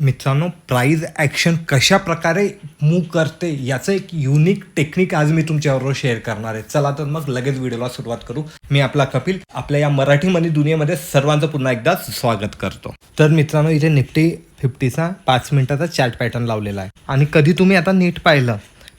मित्रांनो price action कशा प्रकारे मूव करते याचं एक युनिक टेक्निक आज मी तुमच्याबरोबर शेअर करणार आहे. चला तर मग लगेच व्हिडिओला सुरुवात करू. मी आपला कपिल आपल्या या मराठी मनी दुनियेमध्ये सर्वांचं पुन्हा एकदा स्वागत करतो. तर मित्रांनो इथे निफ्टी फिफ्टीचा पाच मिनिटाचा चॅट पॅटर्न लावलेला आहे. आणि कधी तुम्ही आता नीट पाहिलं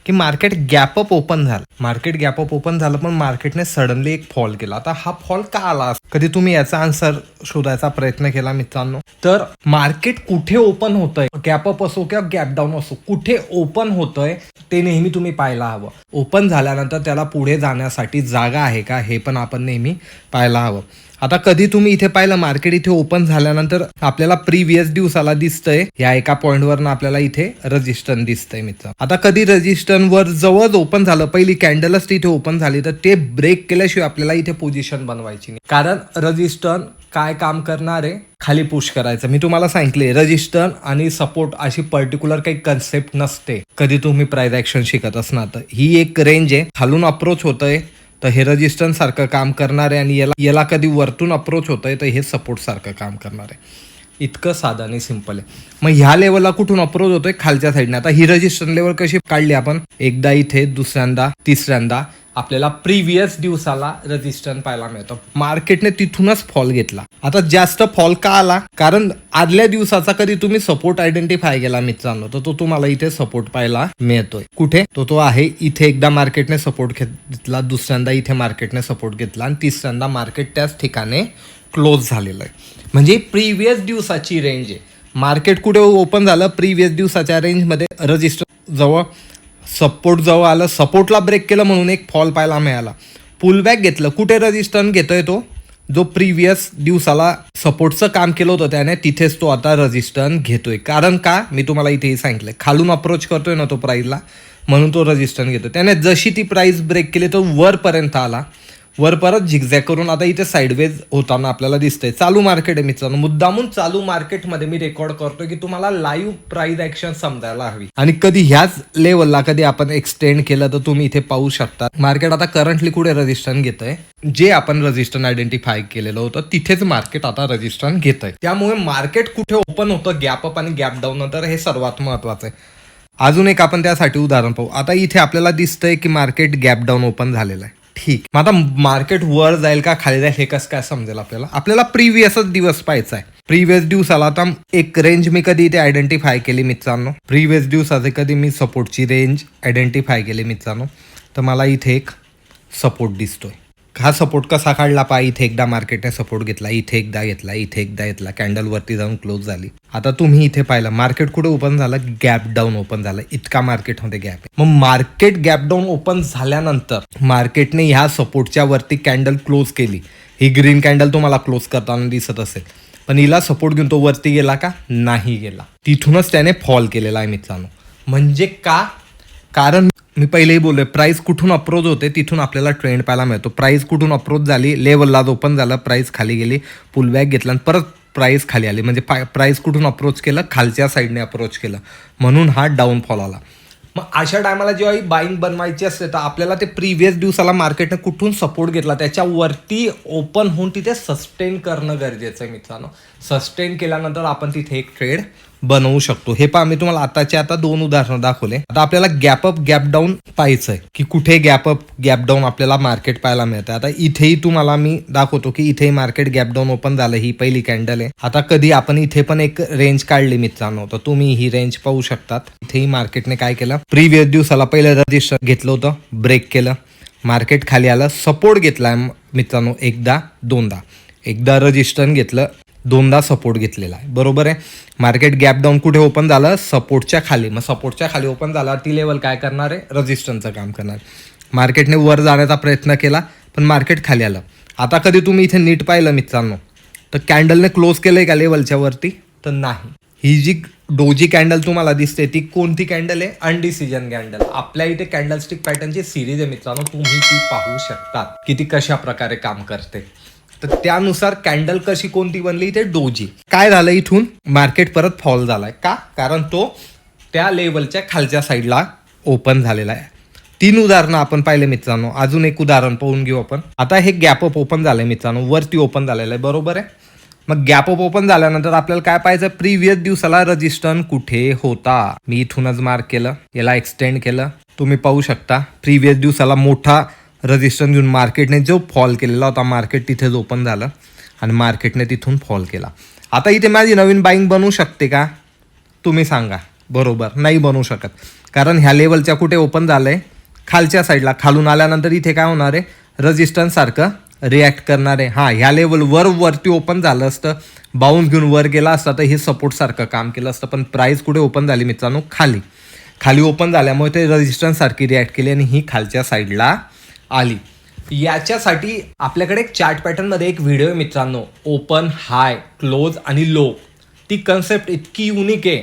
की मार्केट गॅपअप ओपन झालं. मार्केट गॅपअप ओपन झालं पण मार्केटने सडनली एक फॉल केला. आता हा फॉल का आला कधी तुम्ही याचा आन्सर शोधायचा प्रयत्न केला मित्रांनो? तर मार्केट कुठे ओपन होतंय? गॅपअप असो किंवा गॅप डाऊन असो कुठे ओपन होतंय ते नेहमी तुम्ही पाहायला हवं. ओपन झाल्यानंतर त्याला पुढे जाण्यासाठी जागा आहे का हे पण आपण नेहमी पाहायला हवं. आता कधी तुम्ही इथे पाहिलं मार्केट इथे ओपन झाल्यानंतर आपल्याला प्रिव्हियस दिवसाला दिसतंय या एका पॉईंटवरनं आपल्याला इथे रजिस्टन दिसतंय मित्र. आता कधी रजिस्टन वर जवळ ओपन झालं पहिली कॅन्डलच तिथे ओपन झाली तर ते ब्रेक केल्याशिवाय आपल्याला इथे पोझिशन बनवायची नाही. कारण रजिस्टन काय काम करणार? आहे खाली पुश करायचं. मी तुम्हाला सांगितले रजिस्टर आणि सपोर्ट अशी पर्टिक्युलर काही कन्सेप्ट नसते. कधी तुम्ही प्राईज ऍक्शन शिकत असणार तर. ही एक रेंज आहे. खालून अप्रोच होतंय. तर हे रजिस्टन्ससारखं काम करणार आहे आणि याला याला कधी वरतून अप्रोच होतंय तर हे सपोर्ट सारखं काम करणार. आहे इतकं साधं आणि सिंपल आहे. मग ह्या लेवलला कुठून अप्रोच होतोय? खालच्या साईडने आता ही रजिस्टर लेवल कशी काढली आपण? एकदा इथे दुसऱ्यांदा तिसऱ्यांदा आपल्याला प्रिव्हियस दिवसाला रजिस्टन पाहायला मिळतो. मार्केटने तिथूनच फॉल घेतला. आता जास्त फॉल का आला? कारण आदल्या दिवसाचा कधी तुम्ही सपोर्ट आयडेंटिफाय केला मित्रांनो तर तो तुम्हाला इथे सपोर्ट पाहायला मिळतोय. कुठे? तो तो आहे इथे एकदा मार्केटने सपोर्ट घेतला दुसऱ्यांदा इथे मार्केटने सपोर्ट घेतला आणि तिसऱ्यांदा मार्केट त्याच ठिकाणी क्लोज झालेलं आहे. म्हणजे प्रिव्हियस दिवसाची रेंज आहे. मार्केट कुठे ओपन झालं प्रिव्हियस दिवसाच्या रेंजमध्ये रजिस्टर जवळ सपोर्ट जवळ आलं सपोर्टला ब्रेक केलं म्हणून एक फॉल पाहायला मिळाला. पुलबॅक घेतलं. कुठे रजिस्टन घेतोय तो? जो प्रिव्हियस दिवसाला सपोर्टचं काम केलं होतं त्याने तिथेच तो आता रजिस्टन घेतोय. कारण का? मी तुम्हाला इथेही सांगितलं खालून अप्रोच करतोय ना तो प्राईजला म्हणून तो रजिस्टन घेतो त्याने जशी ती प्राईस ब्रेक केली तो वरपर्यंत आला. वर परत झिगझॅग करून आता इथे साईडवेज होताना आपल्याला दिसतंय. चालू मार्केट आहे मित्रांनो. मुद्दामून चालू मार्केटमध्ये मी रेकॉर्ड करतो की तुम्हाला लाईव्ह प्राईज ऍक्शन समजायला हवी. आणि कधी ह्याच लेवलला कधी आपण एक्सटेंड केलं तर तुम्ही इथे पाहू शकता. मार्केट आता करंटली कुठे रजिस्ट्रेशन घेतंय? जे आपण रजिस्टन आयडेंटिफाय केलेलं होतं तिथेच मार्केट आता रजिस्टन घेत आहे त्यामुळे मार्केट कुठे ओपन होतं गॅप अप आणि गॅप डाऊन नंतर हे सर्वात महत्वाचं आहे. अजून एक आपण त्यासाठी उदाहरण पाहू. आता इथे आपल्याला दिसतंय की मार्केट गॅप डाऊन ओपन झालेलं आहे. ठीक. मग आता मार्केट वर जाईल का खाली जाईल हे कसं काय समजेल आपल्याला? आपल्याला प्रिव्हियसच दिवस पाहायचा आहे प्रिव्हियस दिवसाला आता एक रेंज मी कधी इथे आयडेंटिफाय केली मित्रांनो. प्रिव्हियस दिवसाचे कधी मी सपोर्टची रेंज आयडेंटिफाय केली मित्रांनो. तर मला इथे एक सपोर्ट दिसतोय. हा सपोर्ट कसा काढला? पा इथे एकदा मार्केटने सपोर्ट घेतला इथे एकदा घेतला इथे एकदा घेतला कॅन्डल वरती जाऊन क्लोज झाली. आता तुम्ही इथे पाहिलं मार्केट कुठे ओपन झालं? गॅप डाऊन ओपन झालं. इतका मार्केटमध्ये गॅप आहे. मग मार्केट गॅप डाऊन ओपन झाल्यानंतर मार्केटने ह्या सपोर्टच्या वरती कॅन्डल क्लोज केली. ही ग्रीन कॅन्डल तुम्हाला क्लोज करताना दिसत असेल. पण हिला सपोर्ट घेऊन तो वरती गेला का? नाही गेला. तिथूनच त्याने फॉल केलेला आहे मित्रांनो. म्हणजे का? कारण मी पहिलेही बोललो आहे प्राईस कुठून अप्रोच होते तिथून आपल्याला ट्रेंड पाहायला मिळतो. प्राईस कुठून अप्रोच झाली लेवलला ओपन झालं प्राईस खाली गेली पुलबॅक घेतला आणि परत प्राईस खाली आली. म्हणजे प्राइस कुठून अप्रोच केलं? खालच्या साईडने अप्रोच केलं. म्हणून हा डाऊनफॉल आला. मग अशा टायमाला जेव्हा ही बाईंग बनवायची असते तर आपल्याला ते प्रिव्हियस दिवसाला मार्केटने कुठून सपोर्ट घेतला त्याच्यावरती ओपन होऊन तिथे सस्टेन करणं गरजेचं आहे मित्रांनो. सस्टेन केल्यानंतर आपण तिथे एक ट्रेड बनवू शकतो. हे पहा मी तुम्हाला आताचे आता दोन उदाहरणं दाखवले. आता आपल्याला गॅप अप गॅप डाऊन पाहायचं आहे की कुठे गॅप अप गॅप डाऊन आपल्याला मार्केट पाहायला मिळतं आता इथेही तुम्हाला मी दाखवतो की इथेही मार्केट गॅप डाऊन ओपन झालं ही पहिली कॅन्डल आहे. आता कधी आपण इथे पण एक रेंज काढली मित्रांनो तर तुम्ही ही रेंज पाहू शकतात. इथेही मार्केटने काय केलं? प्रिव्हियस दिवसाला पहिलं रजिस्टर घेतलं होतं ब्रेक केलं. मार्केट खाली आलं सपोर्ट घेतला मित्रांनो एकदा दोनदा. एकदा रजिस्टर घेतलं दोनदा सपोर्ट घेतलेला आहे. बरोबर आहे? मार्केट गॅप डाऊन कुठे ओपन झालं? सपोर्टच्या खाली. मग सपोर्टच्या खाली ओपन झाला ती लेवल काय करणार आहे? रजिस्टन्सचं काम करणार मार्केटने वर जाण्याचा प्रयत्न केला पण मार्केट खाली आलं. आता कधी तुम्ही इथे नीट पाहिलं मित्रांनो? तर कॅन्डलने क्लोज केलंय का लेवलच्या वरती? तर नाही. ही जी डोजी कॅन्डल तुम्हाला दिसते ती कोणती कॅन्डल आहे? अनडिसिजन कॅन्डल आपल्या इथे कॅन्डलस्टिक पॅटर्नची सिरीज आहे मित्रांनो. तुम्ही ती पाहू शकता की ती कशा प्रकारे काम करते. तर त्यानुसार कॅन्डल कशी कोणती बनली? इथे डोजी. काय झालं इथून? मार्केट परत फॉल झालाय. का? कारण तो त्या लेवलच्या खालच्या साईडला ओपन झालेला आहे. तीन उदाहरणं आपण पाहिले मित्रांनो. अजून एक उदाहरण पाहून घेऊ आपण. आता हे गॅप अप ओपन झालंय मित्रांनो. वरती ओपन झालेलं आहे. बरोबर आहे? मग गॅप अप ओपन झाल्यानंतर आपल्याला काय पाहिजे प्रिव्हियस दिवसाला रजिस्टर कुठे होता? मी इथूनच मार्क केलं. याला एक्सटेंड केलं. तुम्ही पाहू शकता. प्रिव्हियस दिवसाला मोठा रजिस्टन्स घेऊन मार्केटने जो फॉल केलेला होता मार्केट तिथेच ओपन झालं आणि मार्केटने तिथून फॉल केला. आता इथे माझी नवीन बाईंग बनू शकते का? तुम्ही सांगा. बरोबर. नाही बनवू शकत. कारण ह्या लेवलच्या कुठे ओपन झालं आहे खालच्या साईडला खालून आल्यानंतर इथे काय होणार आहे? रजिस्टन्स सारखं रिॲक्ट करणार आहे. हां ह्या लेवलवर वरती ओपन झालं असतं. बाउन्स घेऊन वर गेला असता तर हे सपोर्टसारखं काम केलं असतं. पण प्राईस कुठे ओपन झाली मित्रांनो? खाली. खाली ओपन झाल्यामुळे ते रजिस्टन्ससारखी रिॲक्ट केली आणि ही खालच्या साईडला आली. याच्यासाठी आपल्याकडे एक चार्ट पॅटर्नमध्ये एक व्हिडिओ आहे मित्रांनो. ओपन हाय क्लोज आणि लो ती कन्सेप्ट इतकी युनिक आहे.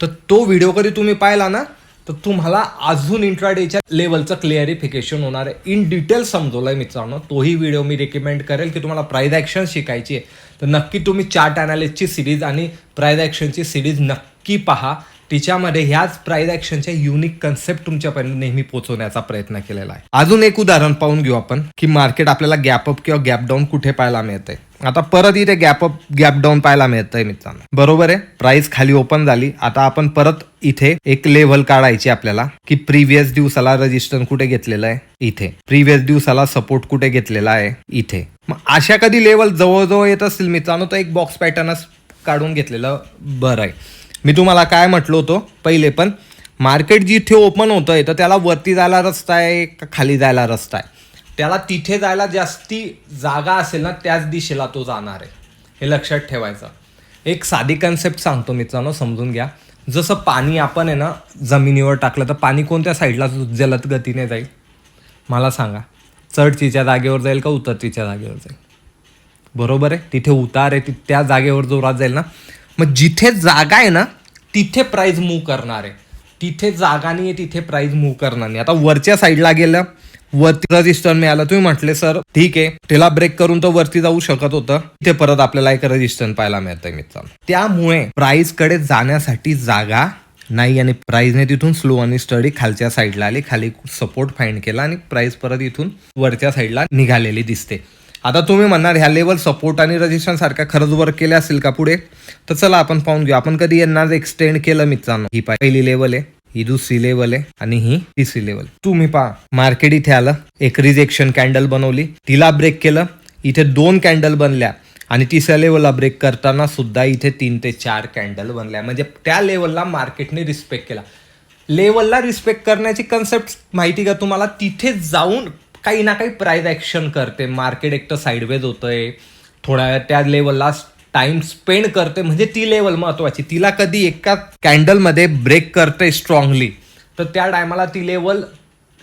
तर तो व्हिडिओ कधी तुम्ही पाहिला ना तर तुम्हाला अजून इंट्राडेच्या लेवलचं क्लिअरिफिकेशन होणार आहे. इन डिटेल समजवलं आहे मित्रांनो. तोही व्हिडिओ मी रेकमेंड करेल की तुम्हाला प्राईज ॲक्शन शिकायची आहे. तर नक्की तुम्ही चार्ट अनालिस्टची सिरीज आणि प्राईज ॲक्शनची सिरीज नक्की पहा. तिच्यामध्ये ह्याच प्राईज ऍक्शनच्या युनिक कन्सेप्ट तुमच्यापर्यंत नेहमी पोहोचवण्याचा प्रयत्न केलेला आहे. अजून एक उदाहरण पाहून घेऊ आपण की मार्केट आपल्याला गॅप अप किंवा गॅप डाऊन कुठे पाहायला मिळतंय. आता परत इथे गॅप अप गॅप डाऊन पाहायला मिळतंय मित्रांनो. बरोबर आहे? प्राइस खाली ओपन झाली. आता आपण परत इथे एक लेव्हल काढायची आपल्याला की प्रिव्हियस दिवसाला रजिस्टर कुठे घेतलेलं आहे? इथे. प्रिव्हियस दिवसाला सपोर्ट कुठे घेतलेला आहे? इथे. मग अशा कधी लेवल जवळजवळ येत असतील मित्रांनो तर एक बॉक्स पॅटर्नच काढून घेतलेलं बरं आहे. मी तुम्हाला काय म्हटलं होतो पहिले पण मार्केट जिथे ओपन होतं आहे तर त्याला वरती जायला रस्ता आहे का खाली जायला रस्ता आहे? त्याला तिथे जायला जास्ती जागा असेल ना त्याच दिशेला तो जाणार आहे. हे लक्षात ठेवायचं. एक साधी कन्सेप्ट सांगतो मित्रांनो समजून घ्या. जसं पाणी आपण आहे ना जमिनीवर टाकलं तर पाणी कोणत्या साईडला जलद गतीने जाईल? मला सांगा. चढतीच्या जागेवर जाईल का उतरतीच्या जागेवर जाईल? बरोबर आहे? तिथे उतार आहे ति- त्या जागेवर जोरात जाईल ना. मग जिथे जागा आहे ना तिथे प्राईज मूव्ह करणार आहे. तिथे जागा नाही आहे तिथे प्राईज मूव्ह करणार नाही. आता वरच्या साईडला गेलं वरती रजिस्टर मिळालं. तुम्ही म्हटले सर ठीक आहे त्याला ब्रेक करून तर वरती जाऊ शकत होतं. तिथे परत आपल्याला एक रजिस्टर पाहायला मिळतंय मित्र त्यामुळे प्राईजकडे जाण्यासाठी जागा नाही आणि प्राईजने तिथून स्लो आणि स्टडी खालच्या साईडला आली खाली सपोर्ट फाइंड केला आणि प्राईज परत इथून वरच्या साईडला निघालेली दिसते. आता तुम्ही म्हणणार ह्या लेवल सपोर्ट आणि रजिस्ट्रेशन सारख्या खरंच वर्क केल्या असेल का पुढे? तर चला आपण पाहून घेऊ. आपण कधी यांना एक्सटेंड केलं मित्रांनो. ही पहिली लेवल आहे ही दुसरी लेवल आहे आणि ही तिसरी लेवल तुम्ही पहा मार्केट इथे आलं एक रिजेक्शन कॅन्डल बनवली तिला ब्रेक केलं इथे दोन कॅन्डल बनल्या आणि तिसऱ्या लेवलला ब्रेक करताना सुद्धा इथे तीन ते चार कॅन्डल बनल्या. म्हणजे त्या लेवलला मार्केटने रिस्पेक्ट केला. लेवलला रिस्पेक्ट करण्याची कन्सेप्ट माहिती का तुम्हाला? तिथे जाऊन काही ना काही प्राईज ॲक्शन करते. मार्केट एक तर साईडवेज होतंय. थोड्या त्या लेवलला टाइम स्पेंड करते. म्हणजे ती लेवल महत्वाची. तिला कधी एका कॅन्डलमध्ये ब्रेक करते स्ट्रॉंगली तर त्या टायमाला ती लेवल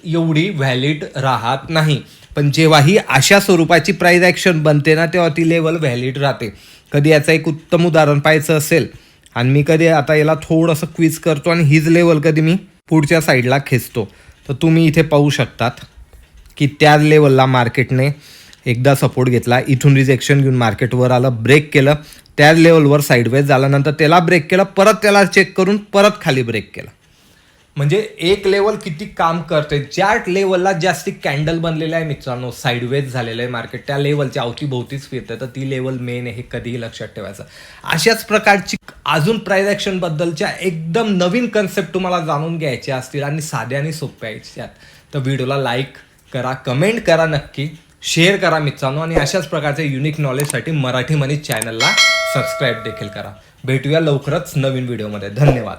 एवढी व्हॅलिड राहत नाही. पण जेव्हाही अशा स्वरूपाची प्राईज ॲक्शन बनते ना तेव्हा ती लेवल व्हॅलिड राहते. कधी याचं एक उत्तम उदाहरण पाहायचं असेल आणि मी कधी आता याला थोडंसं क्विज करतो आणि हीच लेवल कधी मी पुढच्या साईडला खेचतो. तर तुम्ही इथे पाहू शकतात. की त्या लेवलला मार्केटने एकदा सपोर्ट घेतला. इथून रिजेक्शन घेऊन मार्केटवर आलं ब्रेक केलं. त्या लेवलवर साईडवेज झाल्यानंतर त्याला ब्रेक केलं परत त्याला चेक करून परत खाली ब्रेक केलं. म्हणजे एक लेवल किती काम करते ज्या लेवलला जास्ती कॅन्डल बनलेलं आहे मित्रांनो साईडवेज झालेलं आहे मार्केट त्या लेवलच्या अवतीभोवतीच फिरतं तर ती लेवल मेन आहे हे कधीही लक्षात ठेवायचं. अशाच प्रकारची अजून प्राईज ॲक्शनबद्दलच्या एकदम नवीन कन्सेप्ट तुम्हाला जाणून घ्यायच्या असतील आणि साध्या आणि सोप्या आहेत तर व्हिडिओला लाईक करा कमेंट करा नक्की शेअर करा मित्रांनो आणि अशाच प्रकारचे युनिक नॉलेजसाठी मराठी मनी चॅनलला सबस्क्राईब देखील करा. भेटूया लवकरच नवीन व्हिडिओमध्ये धन्यवाद.